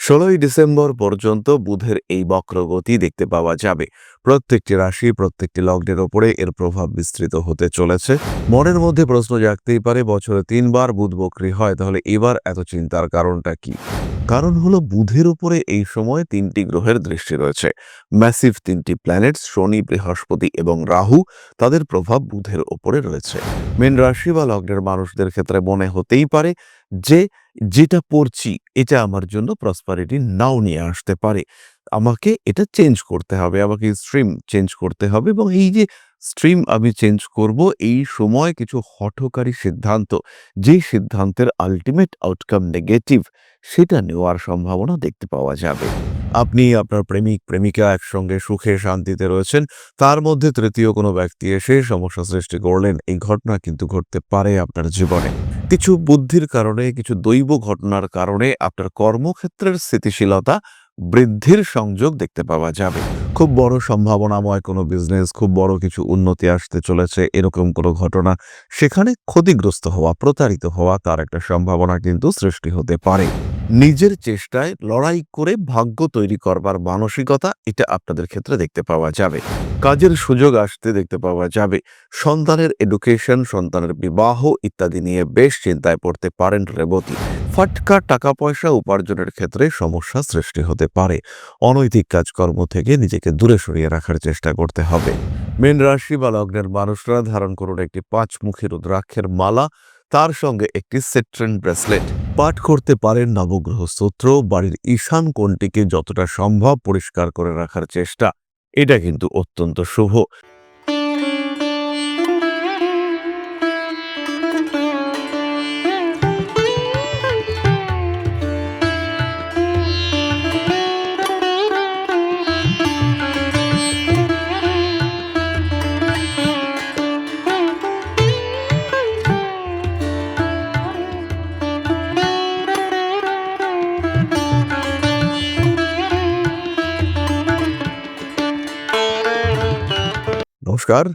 ষোলোই ডিসেম্বর পর্যন্ত বুধের এই বক্রগতি দেখতে পাওয়া যাবে। প্রত্যেকটি রাশি, প্রত্যেকটি লগ্নের ওপরে এর প্রভাব বিস্তৃত হতে চলেছে। মনের মধ্যে প্রশ্ন জাগতেই পারে, বছরে তিনবার বুধ বক্রী হয়, তাহলে এবার এত চিন্তার কারণটা কি? কারণ হলো বুধের উপরে এই সময় তিনটি গ্রহের দৃষ্টি রয়েছে। ম্যাসিভ তিনটি প্ল্যানেটস, শনি, বৃহস্পতি এবং রাহু, তাদের প্রভাব বুধের ওপরে রয়েছে। মেন রাশি বা লগ্নের মানুষদের ক্ষেত্রে মনে হতেই পারে যে, যেটা পড়ছি এটা আমার জন্য প্রসপারিটি নাও নিয়ে আসতে পারে। আমাকে এটা চেঞ্জ করতে হবে, আমাকে স্ট্রিম চেঞ্জ করতে হবে এবং এই যে স্ট্রিম আমি চেঞ্জ করব, এই সময় কিছু হঠকারী সিদ্ধান্ত, যেই সিদ্ধান্তের আলটিমেট আউটকাম নেগেটিভ সেটা নেওয়ার সম্ভাবনা দেখতে পাওয়া যাবে। আপনি আপনার প্রেমিক, প্রেমিকা একসঙ্গে সুখে শান্তিতে রয়েছেন, তার মধ্যে তৃতীয় কোনো ব্যক্তি এসে সমস্যা সৃষ্টি করলেন, এই ঘটনা কিন্তু ঘটতে পারে আপনার জীবনে। কিছু বুদ্ধির কারণে, কিছু দৈব ঘটনার কারণে আপনার কর্মক্ষেত্রের স্থিতিশীলতা বৃদ্ধির সংযোগ দেখতে পাওয়া যাবে। খুব বড় সম্ভাবনাময় কোনো বিজনেস খুব বড় কিছু উন্নতি আসতে চলেছে, এরকম কোনো ঘটনা সেখানে ক্ষতিগ্রস্ত হওয়া, প্রতারিত হওয়া তার একটা সম্ভাবনা কিন্তু সৃষ্টি হতে পারে। নিজের চেষ্টায় লড়াই করে ভাগ্য তৈরি করবার মানসিকতা এটা আপনাদের ক্ষেত্রে দেখতে পাওয়া যাবে। কাজের সুযোগ আসতে দেখতে পাওয়া যাবে। সন্তানের এডুকেশন সন্তানের বিবাহ ইত্যাদি নিয়ে বেশ চিন্তায় পড়তে পারেন রেবতী। ফাটকা টাকা পয়সা উপার্জনের ক্ষেত্রে সমস্যা সৃষ্টি হতে পারে। অনৈতিক কাজকর্ম থেকে নিজেকে দূরে সরিয়ে রাখার চেষ্টা করতে হবে। মেন রাশি বা লগ্নের মানুষরা ধারণ করুন একটি পাঁচমুখী রুদ্রাক্ষের মালা। তার সঙ্গে একটি সেট্রেন ব্রেসলেট পাঠ করতে পারেন নবগ্রহ স্তোত্র বাড়ির ঈশান কোণটিকে যতটা সম্ভব পরিষ্কার করে রাখার চেষ্টা। এটা কিন্তু অত্যন্ত শুভ। নমস্কার।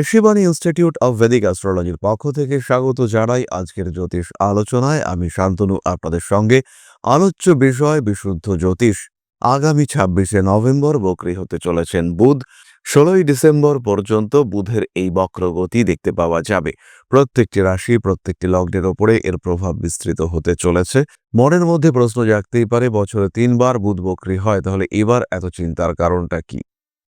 ঋষিবাণী ইনস্টিটিউট অব ভেদিক অ্যাস্ট্রোলজির পক্ষ থেকে স্বাগত জানাই আজকের জ্যোতিষ আলোচনায়। আমি শান্তনু, আপনাদের সঙ্গে আলোচ্য বিষয় বিশুদ্ধ জ্যোতিষ। আগামী ছাব্বিশে নভেম্বর বকরি হতে চলেছেন বুধ। ষোলোই ডিসেম্বর পর্যন্ত বুধের এই বক্রগতি দেখতে পাওয়া যাবে। প্রত্যেকটি রাশি, প্রত্যেকটি লগ্নের ওপরে এর প্রভাব বিস্তৃত হতে চলেছে। মনের মধ্যে প্রশ্ন জাগতেই পারে, বছরে তিনবার বুধ বকরি হয়, তাহলে এবার এত চিন্তার কারণটা কি?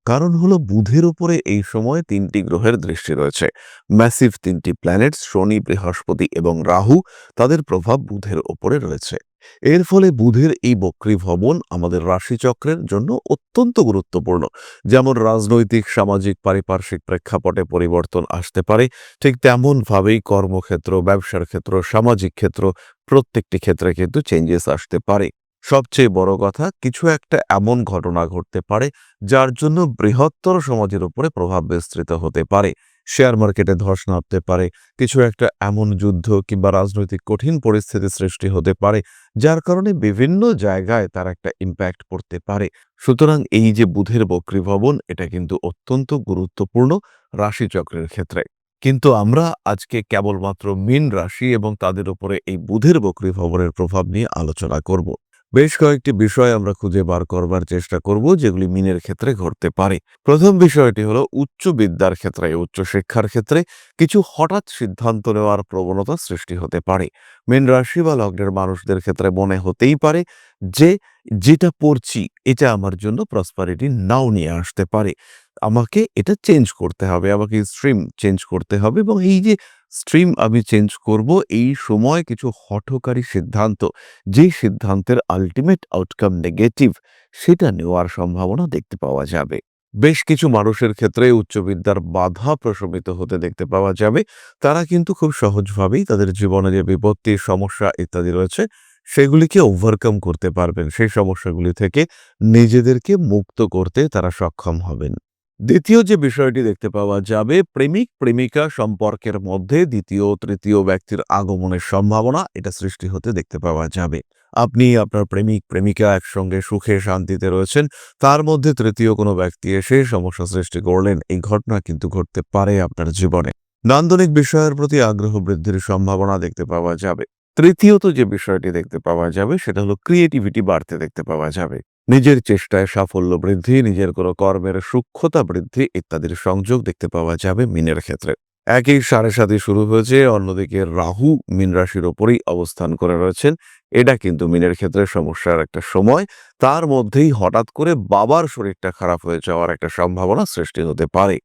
কারণ হলো বুধের উপরে এই সময় তিনটি গ্রহের দৃষ্টি রয়েছে। ম্যাসিভ তিনটি প্ল্যানেট শনি, বৃহস্পতি এবং রাহু তাদের প্রভাব বুধের ওপরে রয়েছে। এর ফলে বুধের এই বক্রী ভবন আমাদের রাশিচক্রের জন্য অত্যন্ত গুরুত্বপূর্ণ। যেমন রাজনৈতিক, সামাজিক, পারিপার্শ্বিক প্রেক্ষাপটে পরিবর্তন আসতে পারে। ঠিক তেমনভাবেই কর্মক্ষেত্র, ব্যবসার ক্ষেত্র, সামাজিক ক্ষেত্র প্রত্যেকটি ক্ষেত্রে কিন্তু চেঞ্জেস আসতে পারে। সবচেয়ে বড় কথা, কিছু একটা এমন ঘটনা ঘটতে পারে যার জন্য বৃহত্তর সমাজের উপরে প্রভাব বিস্তৃত হতে পারে। শেয়ার মার্কেটে ধস নামতে পারে, কিছু একটা এমন যুদ্ধ কিংবা রাজনৈতিক কঠিন পরিস্থিতি সৃষ্টি হতে পারে, যার কারণে বিভিন্ন জায়গায় তার একটা ইম্প্যাক্ট পড়তে পারে। সুতরাং এই যে বুধের বক্রী ভবন এটা কিন্তু অত্যন্ত গুরুত্বপূর্ণ রাশিচক্রের ক্ষেত্রে। কিন্তু আমরা আজকে কেবলমাত্র মীন রাশি এবং তাদের উপরে এই বুধের বক্রী ভবনের প্রভাব নিয়ে আলোচনা করব। বেশ কয়েকটি বিষয় আমরা খুঁজে বার করবার চেষ্টা করব, যেগুলি মিনের ক্ষেত্রে ঘটতে পারে। প্রথম বিষয়টি হলো উচ্চ বিদ্যার ক্ষেত্রে, উচ্চ শিক্ষার ক্ষেত্রে কিছু হঠাৎ সিদ্ধান্ত নেওয়ার প্রবণতা সৃষ্টি হতে পারে। মীন রাশি বা লগ্নের মানুষদের ক্ষেত্রে মনে হতেই পারে যে, যেটা পড়ছি, এটা আমার জন্য প্রসপারিটি নাও নিয়ে আসতে পারে। আমাকে এটা চেঞ্জ করতে হবে, আমাকে স্ট্রিম চেঞ্জ করতে হবে এবং এই যে স্ট্রিম আমি চেঞ্জ করব, এই সময় কিছু হঠকারী সিদ্ধান্ত, যেই সিদ্ধান্তের আলটিমেট আউটকাম নেগেটিভ সেটা নেওয়ার সম্ভাবনা দেখতে পাওয়া যাবে। বেশ কিছু মানুষের ক্ষেত্রে উচ্চবিদ্যার বাধা প্রশমিত হতে দেখতে পাওয়া যাবে, তারা কিন্তু খুব সহজভাবেই তাদের জীবনে যে বিপত্তি, সমস্যা ইত্যাদি রয়েছে, সেগুলিকে ওভারকাম করতে পারবেন। সেই সমস্যাগুলি থেকে নিজেদেরকে মুক্ত করতে তারা সক্ষম হবেন। দ্বিতীয় যে বিষয়টি দেখতে পাওয়া যাবে, প্রেমিক প্রেমিকা সম্পর্কের মধ্যে দ্বিতীয় তৃতীয় ব্যক্তির আগমনের সম্ভাবনা, এটা সৃষ্টি হতে দেখতে পাওয়া যাবে। আপনি আপনার প্রেমিক প্রেমিকা একসঙ্গে সুখে শান্তিতে রয়েছেন, তার মধ্যে তৃতীয় কোনো ব্যক্তি এসে সমস্যা সৃষ্টি করলেন, এই ঘটনা কিন্তু ঘটতে পারে আপনার জীবনে। নান্দনিক বিষয়ের প্রতি আগ্রহ বৃদ্ধির সম্ভাবনা দেখতে পাওয়া যাবে। তৃতীয়ত যে বিষয়টি দেখতে পাওয়া যাবে, সেটা হলো ক্রিয়েটিভিটি বাড়তে দেখতে পাওয়া যাবে। নিজের চেষ্টায় সাফল্য বৃদ্ধি, নিজের কোনো কর্মের সূক্ষ্মতা বৃদ্ধি ইত্যাদির সংযোগ দেখতে পাওয়া যাবে মিনের ক্ষেত্রে। একই সাড়ে সাথে শুরু হয়েছে, অন্যদিকে রাহু মিন রাশির ওপরেই অবস্থান করে রয়েছেন। এটা কিন্তু মিনের ক্ষেত্রে সমস্যার একটা সময়। তার মধ্যেই হঠাৎ করে বাবার শরীরটা খারাপ হয়ে যাওয়ার একটা সম্ভাবনা সৃষ্টি হতে পারে।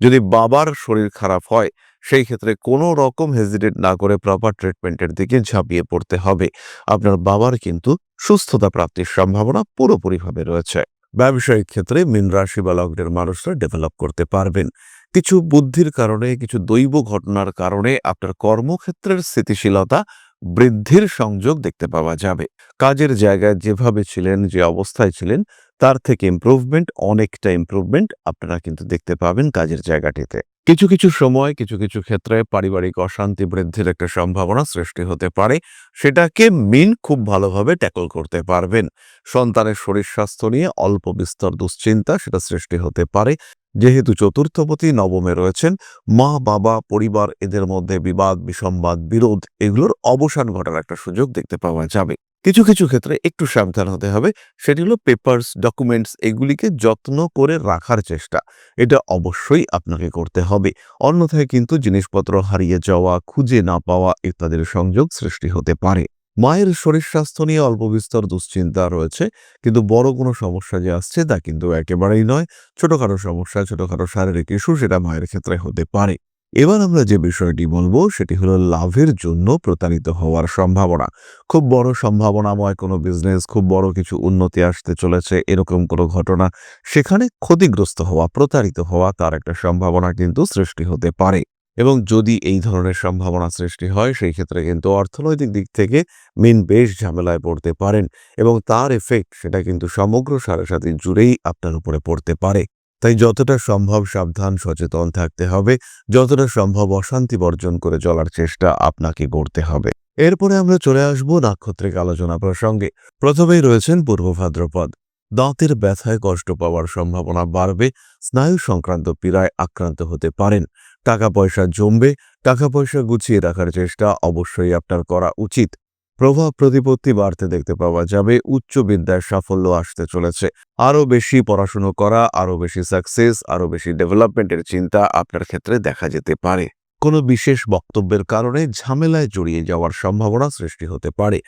যদি বাবার শরীর খারাপ হয় সেই ক্ষেত্রে কোনো রকম হেজিটেট না করে প্রপার ট্রিটমেন্টের দিকে ঝাঁপিয়ে পড়তে হবে। আপনার বাবার কিন্তু সুস্থতা প্রাপ্তির সম্ভাবনা পুরোপুরিভাবে রয়েছে। ব্যবসায়িক ক্ষেত্রে মিন রাশি বা লগ্নের মানুষরা ডেভেলপ করতে পারবেন। কিছু বুদ্ধির কারণে, কিছু দৈব ঘটনার কারণে আপনার কর্মক্ষেত্রের স্থিতিশীলতা বৃদ্ধির সংযোগ দেখতে পাওয়া যাবে। কাজের জায়গায় যেভাবে ছিলেন, যে অবস্থায় ছিলেন, তার থেকে ইমপ্রুভমেন্ট অনেকটা ইমপ্রুভমেন্ট আপনারা কিন্তু দেখতে পাবেন কাজের জায়গাটিতে। কিছু কিছু সময়, কিছু কিছু ক্ষেত্রে পারিবারিক অশান্তি বৃদ্ধির একটা সম্ভাবনা সৃষ্টি হতে পারে। সেটাকে মিন খুব ভালোভাবে ট্যাকল করতে পারবেন। সন্তানের শরীর স্বাস্থ্য নিয়ে অল্প বিস্তর দুশ্চিন্তা সেটা সৃষ্টি হতে পারে। যেহেতু চতুর্থপতি নবমে রয়েছেন, মা, বাবা, পরিবার, এদের মধ্যে বিবাদ, বিসম্বাদ, বিরোধ এগুলোর অবসান ঘটার একটা সুযোগ দেখতে পাওয়া যাবে। কিছু কিছু ক্ষেত্রে একটু সাবধান হতে হবে। সেটি হলো পেপার্স ডকুমেন্টস এগুলিকে যত্ন করে রাখার চেষ্টা। এটা অবশ্যই আপনাকে করতে হবে। অন্যথায় কিন্তু জিনিসপত্র হারিয়ে যাওয়া, খুঁজে না পাওয়া ইত্যাদির সংযোগ সৃষ্টি হতে পারে। মায়ের শরীর স্বাস্থ্য নিয়ে অল্প বিস্তর দুশ্চিন্তা রয়েছে, কিন্তু বড় কোনো সমস্যা যে আসছে তা কিন্তু একেবারেই নয়। ছোটখাটো সমস্যা, ছোটখাটো শারীরিক ইস্যু সেটা মায়ের ক্ষেত্রে হতে পারে। এবার আমরা যে বিষয়টি বলব, সেটি হলো লাভের জন্য প্রতারিত হওয়ার সম্ভাবনা। খুব বড় সম্ভাবনাময় কোনো বিজনেস খুব বড় কিছু উন্নতি আসতে চলেছে, এরকম কোনো ঘটনা, সেখানে ক্ষতিগ্রস্ত হওয়া, প্রতারিত হওয়া, তার একটা সম্ভাবনা কিন্তু সৃষ্টি হতে পারে। এবং যদি এই ধরনের সম্ভাবনা সৃষ্টি হয়, সেই ক্ষেত্রে কিন্তু অর্থনৈতিক দিক থেকে মিন বেশ ঝামেলায় পড়তে পারেন এবং তার এফেক্ট সেটা কিন্তু সমগ্র সারাসাতি জুড়েই আপনার উপরে পড়তে পারে। তাই যতটা সম্ভব সাবধান, সচেতন থাকতে হবে। যতটা সম্ভব অশান্তি বর্জন করে চলার চেষ্টা আপনাকে করতে হবে। এরপরে আমরা চলে আসব নাক্ষত্রিক আলোচনা প্রসঙ্গে। প্রথমেই রয়েছেন পূর্ব ভাদ্রপদ। দাঁতের ব্যথায় কষ্ট পাওয়ার সম্ভাবনা বাড়বে। স্নায়ু সংক্রান্ত পীড়ায় আক্রান্ত হতে পারেন। টাকা পয়সা জমবে। টাকা পয়সা গুছিয়ে রাখার চেষ্টা অবশ্যই আপনার করা উচিত। প্রভাব প্রতিপত্তি বাড়তে দেখতে পাওয়া যাবে, উচ্চ বিদ্যায় সাফল্য আসতে চলেছে। আরও বেশি পড়াশুনো করা, আরও বেশি সাকসেস আরও বেশি ডেভেলপমেন্টের চিন্তা আপনার ক্ষেত্রে দেখা যেতে পারে। কোনো বিশেষ বক্তব্যের কারণে ঝামেলায় জড়িয়ে যাওয়ার সম্ভাবনা সৃষ্টি হতে পারে।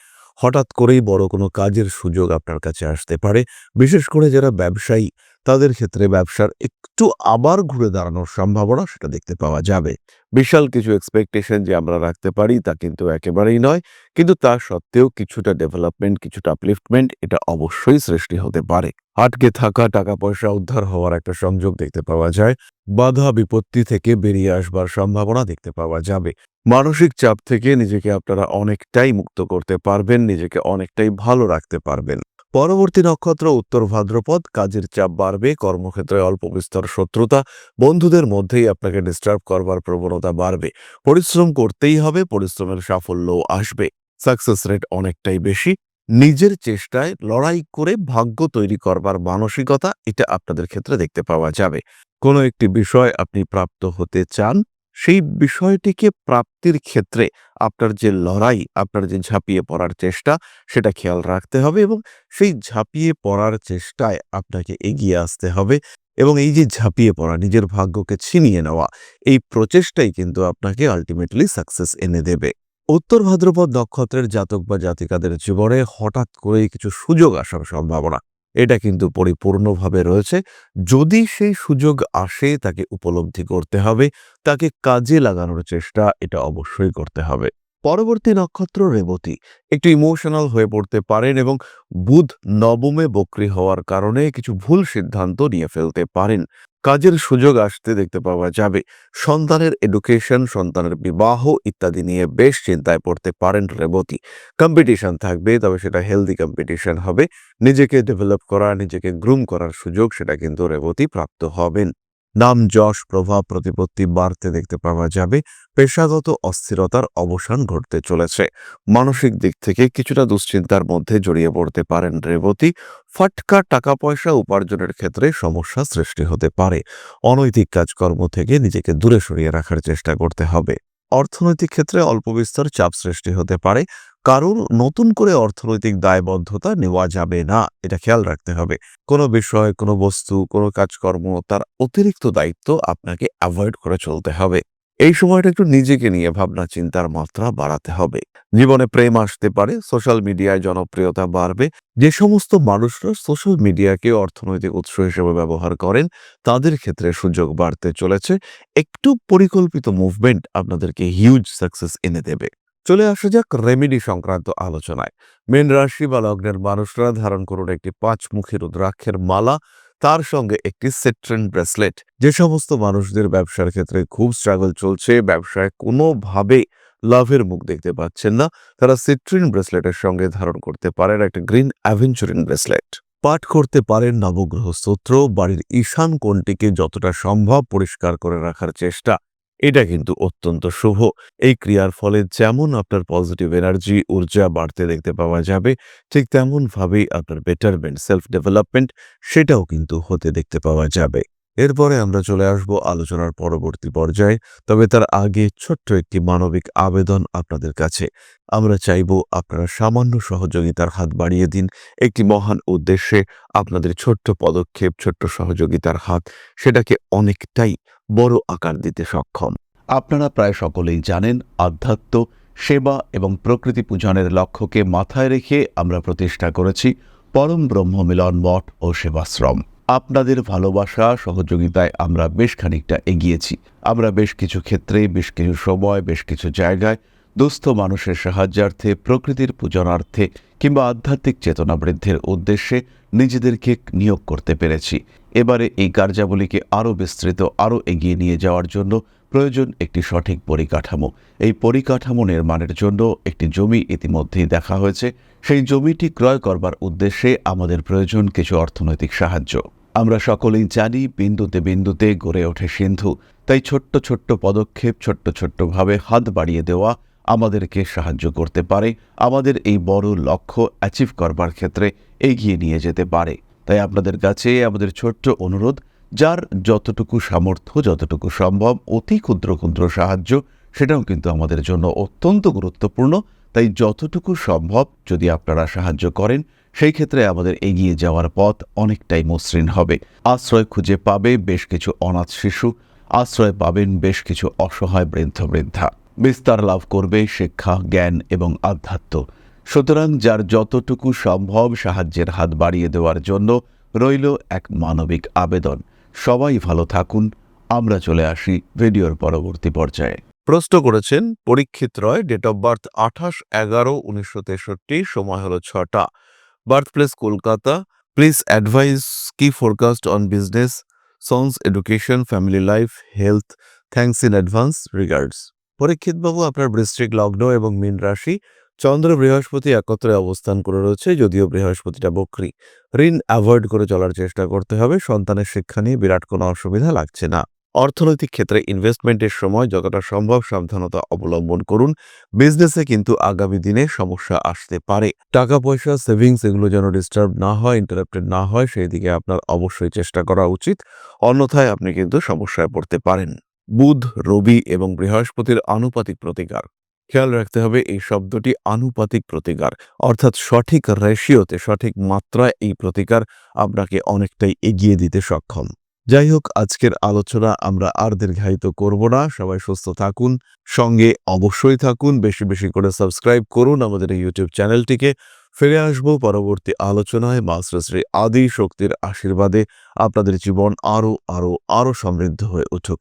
হঠাৎ করেই বড় কোনো কাজের সুযোগ আপনার কাছে আসতে পারে। বিশেষ করে যারা ব্যবসায়ী তাদের ক্ষেত্রে ব্যবসার একটু আবার ঘুরে দাঁড়ানোর সম্ভাবনা সেটা দেখতে পাওয়া যাবে। বিশাল কিছু এক্সপেকটেশন যে আমরা রাখতে পারি তা কিন্তু একেবারেই নয়। কিন্তু তা সত্ত্বেও কিছুটা ডেভেলপমেন্ট কিছুটা আপলিফটমেন্ট এটা অবশ্যই সৃষ্টি হতে পারে। আটকে থাকা টাকা পয়সা উদ্ধার হওয়ার একটা সংযোগ দেখতে পাওয়া যায়। বাধা বিপত্তি থেকে বেরিয়ে আসবার সম্ভাবনা দেখতে পাওয়া যাবে। মানসিক চাপ থেকে নিজেকে আপনারা অনেকটাই মুক্ত করতে পারবেন, নিজেকে অনেকটাই ভালো রাখতে পারবেন। পরবর্তী নক্ষত্র, উত্তর ভাদ্রপদ, কাজের চাপ বাড়বে, কর্মক্ষেত্রে অল্প বিস্তর শত্রুতা, বন্ধুদের মধ্যেই আপনাকে ডিস্টার্ব করবার প্রবণতা বাড়বে। পরিশ্রম করতেই হবে, পরিশ্রমের সাফল্যও আসবে। সাকসেস রেট অনেকটাই বেশি। নিজের চেষ্টায় লড়াই করে ভাগ্য তৈরি করবার মানসিকতা, এটা আপনাদের ক্ষেত্রে দেখতে পাওয়া যাবে। কোনো একটি বিষয় আপনি প্রাপ্ত হতে চান সেই বিষয়টিকে প্রাপ্তির ক্ষেত্রে আপনার যে লড়াই, আপনার যে ঝাঁপিয়ে পড়ার চেষ্টা, সেটা খেয়াল রাখতে হবে এবং সেই ঝাঁপিয়ে পড়ার চেষ্টায় আপনাকে এগিয়ে আসতে হবে এবং এই যে ঝাঁপিয়ে পড়া, নিজের ভাগ্যকে ছিনিয়ে নেওয়া, এই প্রচেষ্টাই কিন্তু আপনাকে আলটিমেটলি সাকসেস এনে দেবে। উত্তর ভাদ্রপদ নক্ষত্রের জাতক বা জাতিকাদের জীবনে হঠাৎ করেই কিছু সুযোগ আসার সম্ভাবনা। এটা কিন্তু পরিপূর্ণভাবে রয়েছে। যদি সেই সুযোগ আসে, তাকে উপলব্ধি করতে হবে, তাকে কাজে লাগানোর চেষ্টা এটা অবশ্যই করতে হবে। পরবর্তী নক্ষত্র রেবতী। একটু ইমোশনাল হয়ে পড়তে পারেন এবং বুধ নবমে বক্রি হওয়ার কারণে কিছু ভুল সিদ্ধান্ত নিয়ে ফেলতে পারেন। কাজের সুযোগ আসতে দেখতে পাওয়া যাবে। সন্তানের এডুকেশন সন্তানের বিবাহ ইত্যাদি নিয়ে বেশ চিন্তায় পড়তে পারেন রেবতী। কম্পিটিশন থাকবে, তবে সেটা হেলদি কম্পিটিশন হবে। নিজেকে ডেভেলপ করা, নিজেকে গ্রুম করার সুযোগ, সেটা কিন্তু রেবতী প্রাপ্ত হবেন। নাম যশ, প্রভাব, প্রতিপত্তি বাড়তে দেখতে পাওয়া যাবে। পেশাগত অস্থিরতার অবসান ঘটতে চলেছে। মানসিক দিক থেকে কিছুটা দুশ্চিন্তার মধ্যে জড়িয়ে পড়তে পারেন রেবতী। ফাটকা টাকা পয়সা উপার্জনের ক্ষেত্রে সমস্যা সৃষ্টি হতে পারে। অনৈতিক কাজকর্ম থেকে নিজেকে দূরে সরিয়ে রাখার চেষ্টা করতে হবে। অর্থনৈতিক ক্ষেত্রে অল্প বিস্তর চাপ সৃষ্টি হতে পারে। কারণ নতুন করে অর্থনৈতিক দায়বদ্ধতা নেওয়া যাবে না। এটা খেয়াল রাখতে হবে। কোনো বিষয়, কোনো বস্তু, কোনো কাজকর্ম, তার অতিরিক্ত দায়িত্ব আপনাকে অ্যাভয়েড করে চলতে হবে। এই সময়টা একটু নিজেকে নিয়ে ভাবনা চিন্তার মাত্রা বাড়াতে হবে। জীবনে প্রেম আসতে পারে সোশ্যাল মিডিয়ায় জনপ্রিয়তা বাড়বে। যে সমস্ত মানুষরা সোশ্যাল মিডিয়াকে অর্থনৈতিক উৎস হিসেবে ব্যবহার করেন, তাদের ক্ষেত্রে সুযোগ বাড়তে চলেছে। একটু পরিকল্পিত মুভমেন্ট আপনাদেরকে হিউজ সাকসেস এনে দেবে। চলে আসা যাক রেমেডি সংক্রান্ত আলোচনায়। মেন রাশি বা লগ্নের মানুষরা ধারণ করুন একটি পাঁচমুখী রুদ্রাক্ষের মালা, তার সঙ্গে একটি সেট্রেন ব্রেসলেট। যে সমস্ত মানুষদের ব্যবসার ক্ষেত্রে খুব স্ট্রাগল চলছে, ব্যবসায় কোনোভাবে লাভের মুখ দেখতে পাচ্ছেন না। তারা সিট্রিন ব্রেসলেটের সঙ্গে ধারণ করতে পারেন একটা গ্রিন অ্যাভেঞ্চুরিন ব্রেসলেট। পাঠ করতে পারেন নবগ্রহ স্তোত্র, বাড়ির ঈশান কোণটিকে যতটা সম্ভব পরিষ্কার করে রাখার চেষ্টা। এটা কিন্তু অত্যন্ত শুভ। এই ক্রিয়ার ফলে যেমন আপনার পজিটিভ এনার্জি ঊর্জা বাড়তে দেখতে পাওয়া যাবে, ঠিক তেমনভাবেই আপনার বেটারমেন্ট সেলফ ডেভেলপমেন্ট সেটাও কিন্তু হতে দেখতে পাওয়া যাবে। এরপরে আমরা চলে আসব আলোচনার পরবর্তী পর্যায়ে, তবে তার আগে ছোট্ট একটি মানবিক আবেদন আপনাদের কাছে। আমরা চাইব আপনারা সামান্য সহযোগিতার হাত বাড়িয়ে দিন। একটি মহান উদ্দেশ্যে আপনাদের ছোট্ট পদক্ষেপ, ছোট্ট সহযোগিতার হাত, সেটাকে অনেকটাই বড় আকার দিতে সক্ষম। আপনারা প্রায় সকলেই জানেন, আধ্যাত্ম, সেবা এবং প্রকৃতি পূজনের লক্ষ্যকে মাথায় রেখে আমরা প্রতিষ্ঠা করেছি পরম ব্রহ্ম মিলন মঠ ও সেবাশ্রম। আপনাদের ভালোবাসা, সহযোগিতায় আমরা বেশ খানিকটা এগিয়েছি। আমরা বেশ কিছু ক্ষেত্রে, বেশ কিছু সময়, বেশ কিছু জায়গায় দুস্থ মানুষের সাহায্যার্থে, প্রকৃতির পূজনার্থে কিংবা আধ্যাত্মিক চেতনা বৃদ্ধির উদ্দেশ্যে নিজেদেরকে নিয়োগ করতে পেরেছি। এবারে এই কার্যাবলীকে আরও বিস্তৃত, আরও এগিয়ে নিয়ে যাওয়ার জন্য প্রয়োজন একটি সঠিক পরিকাঠামো। এই পরিকাঠামো নির্মাণের জন্য একটি জমি ইতিমধ্যেই দেখা হয়েছে। সেই জমিটি ক্রয় করবার উদ্দেশ্যে আমাদের প্রয়োজন কিছু অর্থনৈতিক সাহায্য। আমরা সকলেই জানি, বিন্দুতে বিন্দুতে গড়ে ওঠে সিন্ধু। তাই ছোট্ট ছোট্ট পদক্ষেপ, ছোট্ট ছোট্টভাবে হাত বাড়িয়ে দেওয়া আমাদেরকে সাহায্য করতে পারে, আমাদের এই বড় লক্ষ্য অ্যাচিভ করবার ক্ষেত্রে এগিয়ে নিয়ে যেতে পারে। তাই আপনাদের কাছে আমাদের ছোট্ট অনুরোধ, যার যতটুকু সামর্থ্য, যতটুকু সম্ভব, অতি ক্ষুদ্র ক্ষুদ্র সাহায্য, সেটাও কিন্তু আমাদের জন্য অত্যন্ত গুরুত্বপূর্ণ। তাই যতটুকু সম্ভব যদি আপনারা সাহায্য করেন, সেই ক্ষেত্রে আমাদের এগিয়ে যাওয়ার পথ অনেকটাই মসৃণ হবে। আশ্রয় খুঁজে পাবে বেশ কিছু অনাথ শিশু, আশ্রয় পাবেন বেশ কিছু অসহায় বৃদ্ধ বৃদ্ধা। বিস্তার লাভ করবে শিক্ষা, জ্ঞান এবং আধ্যাত্ম। সুতরাং যার যতটুকু সম্ভব সাহায্যের হাত বাড়িয়ে দেওয়ার জন্য রইল এক মানবিক আবেদন। সবাই ভালো থাকুন। আমরা চলে আসি ভিডিওর পরবর্তী পর্যায়ে। প্রশ্ন করেছেন, Parikshit Roy date of birth আঠাশ এগারো উনিশশো তেষট্টি, সময় হলো ছটা। Birth place Kolkata. Please advise কি forecast on business sons education family life health thanks in advance regards Parikshit বাবু আপনার বৃশ্চিক লগ্ন এবং মীন রাশি চন্দ্র বৃহস্পতি একত্রে অবস্থান করে রয়েছে, যদিও বৃহস্পতিটা বক্রী। ঋণ অ্যাভয়েড করে চলার চেষ্টা করতে হবে, সন্তানের শিক্ষা নিয়ে বিরাট কোনো অসুবিধা লাগছে না। অর্থনৈতিক ক্ষেত্রে ইনভেস্টমেন্টের সময় যতটা সম্ভব সাবধানতা অবলম্বন করুন। বিজনেসে কিন্তু আগামী দিনে সমস্যা আসতে পারে। টাকা পয়সা সেভিংস এগুলো যেন ডিস্টার্ব না হয় ইন্টারাপ্টেড না হয়, সেই দিকে আপনার অবশ্যই চেষ্টা করা উচিত। অন্যথায় আপনি কিন্তু সমস্যায় পড়তে পারেন। বুধ, রবি এবং বৃহস্পতির আনুপাতিক প্রতিকার। খেয়াল রাখতে হবে এই শব্দটি আনুপাতিক প্রতিকার, অর্থাৎ সঠিক রেশিওতে সঠিক মাত্রায় এই প্রতিকার আপনাকে অনেকটাই এগিয়ে দিতে সক্ষম। যাই হোক, আজকের আলোচনা আমরা আর দীর্ঘায়িত করব না। সবাই সুস্থ থাকুন, সঙ্গে অবশ্যই থাকুন, বেশি বেশি করে সাবস্ক্রাইব করুন আমাদের ইউটিউব চ্যানেলটিকে। ফিরে আসব পরবর্তী আলোচনায়। মা শ্রী আদি শক্তির আশীর্বাদে আপনাদের জীবন আরও আরও আরও সমৃদ্ধ হয়ে উঠুক।